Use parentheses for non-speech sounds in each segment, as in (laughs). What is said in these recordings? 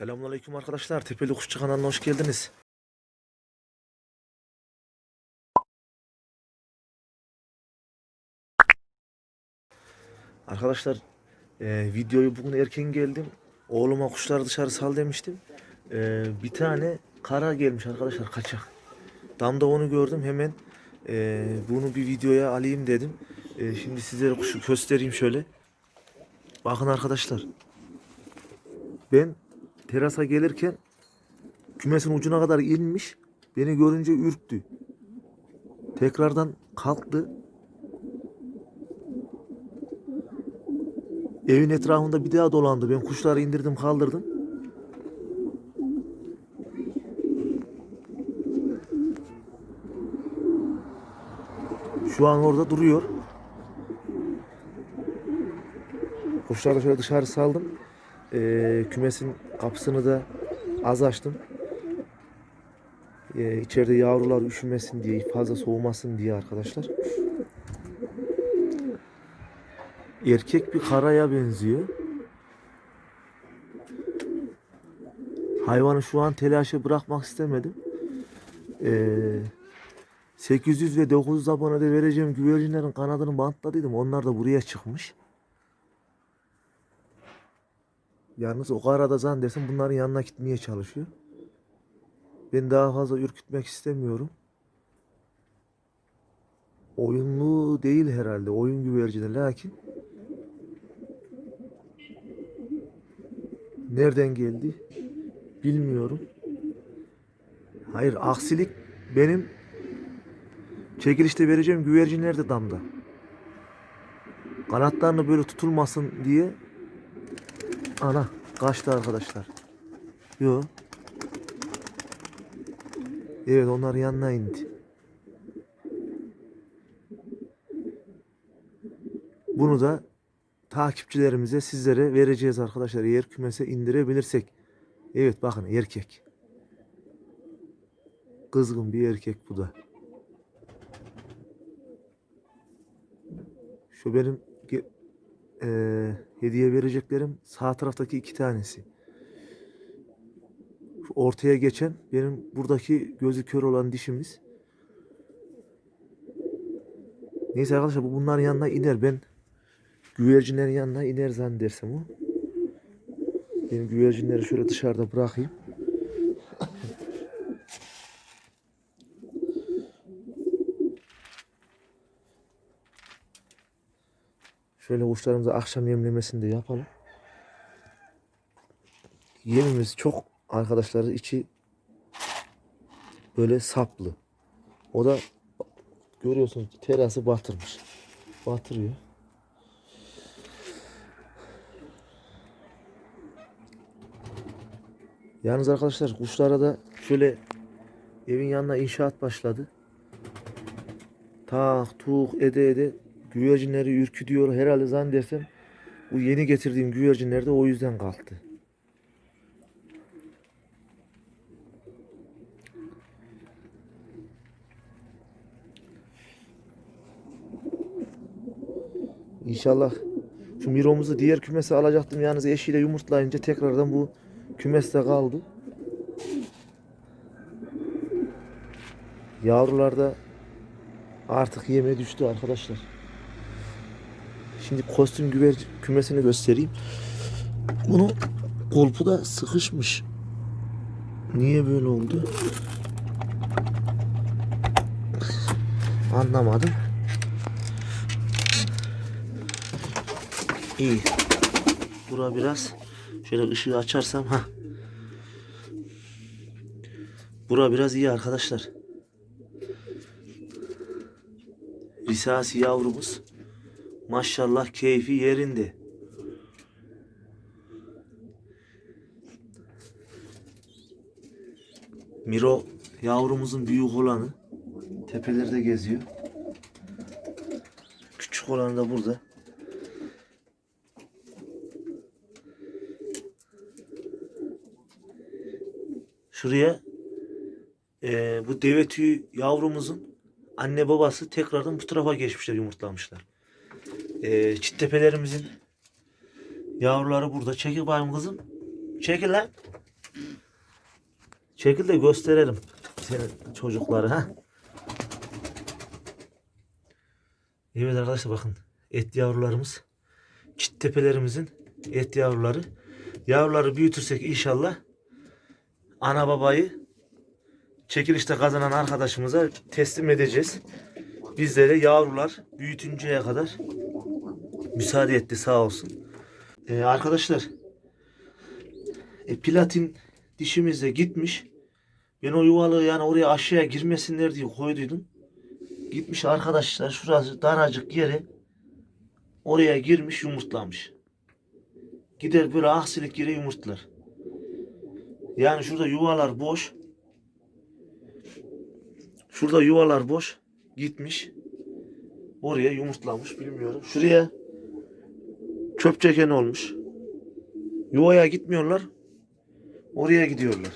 Selamünaleyküm arkadaşlar. Tepeli Kuşçu kanalına hoş geldiniz. Arkadaşlar e, videoyu bugün erken geldim. Oğluma kuşları dışarı sal demiştim. E, bir tane kara gelmiş arkadaşlar kaçak. Damda onu gördüm hemen e, bunu bir videoya alayım dedim. E, şimdi sizlere kuşu göstereyim şöyle. Bakın arkadaşlar. Ben terasa gelirken kümesin ucuna kadar inmiş. Beni görünce ürktü. Tekrardan kalktı. Evin etrafında bir daha dolandı. Ben kuşları indirdim kaldırdım. Şu an orada duruyor. Kuşları şöyle dışarı saldım. Ee, kümesin kapısını da az açtım. Ee, içeride yavrular üşümesin diye, fazla soğumasın diye arkadaşlar. Erkek bir karaya benziyor. Hayvanı şu an telaşa bırakmak istemedim. Ee, 800 ve 900 abonede vereceğim güvercinlerin kanadını bantladıydım. Onlar da buraya çıkmış. Yalnız o karada zannedersem bunların yanına gitmeye çalışıyor. Ben daha fazla ürkütmek istemiyorum. Oyunlu değil herhalde. Oyun güvercini lakin nereden geldi bilmiyorum. Hayır aksilik benim çekilişte vereceğim güvercinler de damda. Kanatlarını böyle tutulmasın diye ana kaçtı arkadaşlar. Yo. Evet onlar yanına indi. Bunu da takipçilerimize sizlere vereceğiz arkadaşlar. Eğer kümese indirebilirsek. Evet bakın erkek. Kızgın bir erkek bu da. Şu benim eee, hediye vereceklerim sağ taraftaki iki tanesi. Ortaya geçen benim buradaki gözü kör olan dişimiz. Neyse arkadaşlar bu bunların yanına iner. Ben güvercinlerin yanına iner zannedersem o. Benim güvercinleri şöyle dışarıda bırakayım. Şöyle kuşlarımıza akşam yemlemesini de yapalım. Yemimiz çok arkadaşlar içi böyle saplı. O da görüyorsunuz terası batırmış. Batırıyor. Yalnız arkadaşlar kuşlara da şöyle evin yanına inşaat başladı. Tak tuk ede ede güvercinleri ürkütüyor. Herhalde zannedersem bu yeni getirdiğim güvercinler de o yüzden kalktı. İnşallah şu miromuzu diğer kümese alacaktım. Yalnız eşiyle yumurtlayınca tekrardan bu kümeste kaldı. Yavrular da artık yeme düştü arkadaşlar. Şimdi kostüm güvercin kümesini göstereyim. Bunun kolpu da sıkışmış. Niye böyle oldu? Anlamadım. İyi. Bura biraz şöyle ışığı açarsam ha. Bura biraz iyi arkadaşlar. Risasi yavrumuz. Maşallah keyfi yerinde. Miro yavrumuzun büyük olanı. Tepelerde geziyor. Küçük olanı da burada. Şuraya eee, bu deve tüyü yavrumuzun anne babası tekrardan bu tarafa geçmişler yumurtlamışlar. Eee çittepelerimizin yavruları burada. Çekil bayım kızım. Çekil lan. Çekil de gösterelim senin çocukları ha. Evet arkadaşlar bakın et yavrularımız. Çit tepelerimizin et yavruları. Yavruları büyütürsek inşallah ana babayı çekilişte kazanan arkadaşımıza teslim edeceğiz. Bizlere yavrular büyütünceye kadar müsaade etti sağ olsun. Ee, arkadaşlar e, platin dişimiz de gitmiş. Ben o yuvalığı yani oraya aşağıya girmesinler diye koyduydum. Gitmiş arkadaşlar şurası daracık yere oraya girmiş yumurtlamış. Gider böyle aksilik yere yumurtlar. Yani şurada yuvalar boş. Şurada yuvalar boş. Gitmiş. Oraya yumurtlamış bilmiyorum. Şuraya çöp çeken olmuş. Yuvaya gitmiyorlar. Oraya gidiyorlar.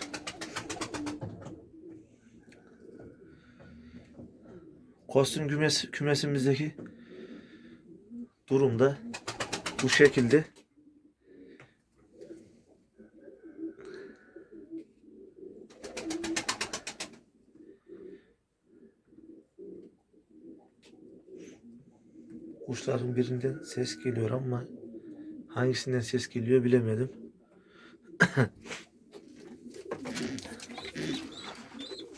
Kostüm kümes, kümesimizdeki durumda bu şekilde. Kuşların birinden ses geliyor ama hangisinden ses geliyor bilemedim. (laughs)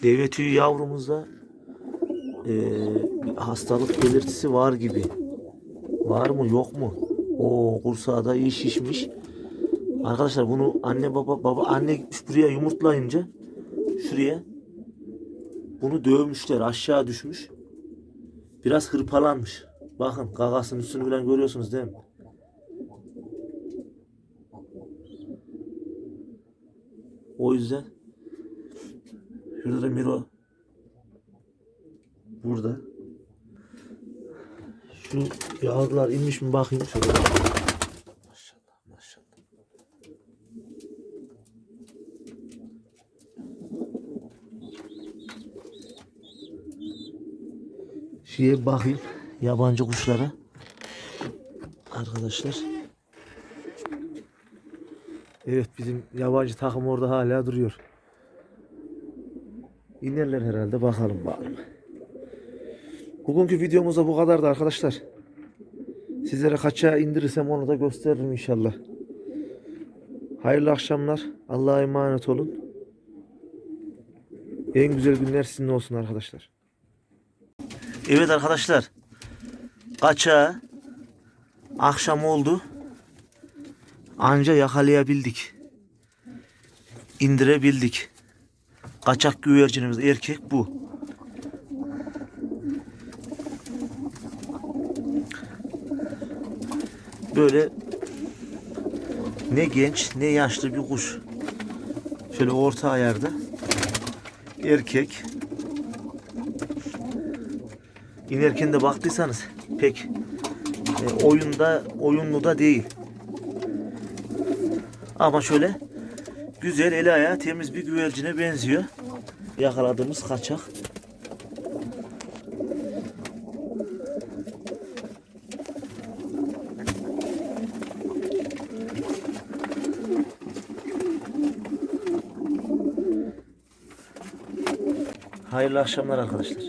Deve tüyü yavrumuzda bir hastalık belirtisi var gibi. Var mı yok mu? O kursağı iyi şişmiş. Arkadaşlar bunu anne baba baba anne buraya yumurtlayınca şuraya bunu dövmüşler aşağı düşmüş. Biraz hırpalanmış. Bakın gagasının üstünü falan görüyorsunuz değil mi? O yüzden şurada da Miro burada. Şu yavrular inmiş mi bakayım şöyle. Maşallah maşallah. Şeye bakayım yabancı kuşlara. Arkadaşlar. Evet bizim yabancı takım orada hala duruyor. İnerler herhalde bakalım bakalım. Bugünkü videomuzda bu kadardı arkadaşlar. Sizlere kaça indirirsem onu da gösteririm inşallah. Hayırlı akşamlar. Allah'a emanet olun. En güzel günler sizinle olsun arkadaşlar. Evet arkadaşlar. Kaça akşam oldu. Anca yakalayabildik. İndirebildik. Kaçak güvercinimiz erkek bu. Böyle ne genç ne yaşlı bir kuş. Şöyle orta ayarda. Erkek. İnerken de baktıysanız pek e, oyunda oyunlu da değil. Ama şöyle güzel eli ayağı temiz bir güvercine benziyor. Yakaladığımız kaçak. Hayırlı akşamlar arkadaşlar.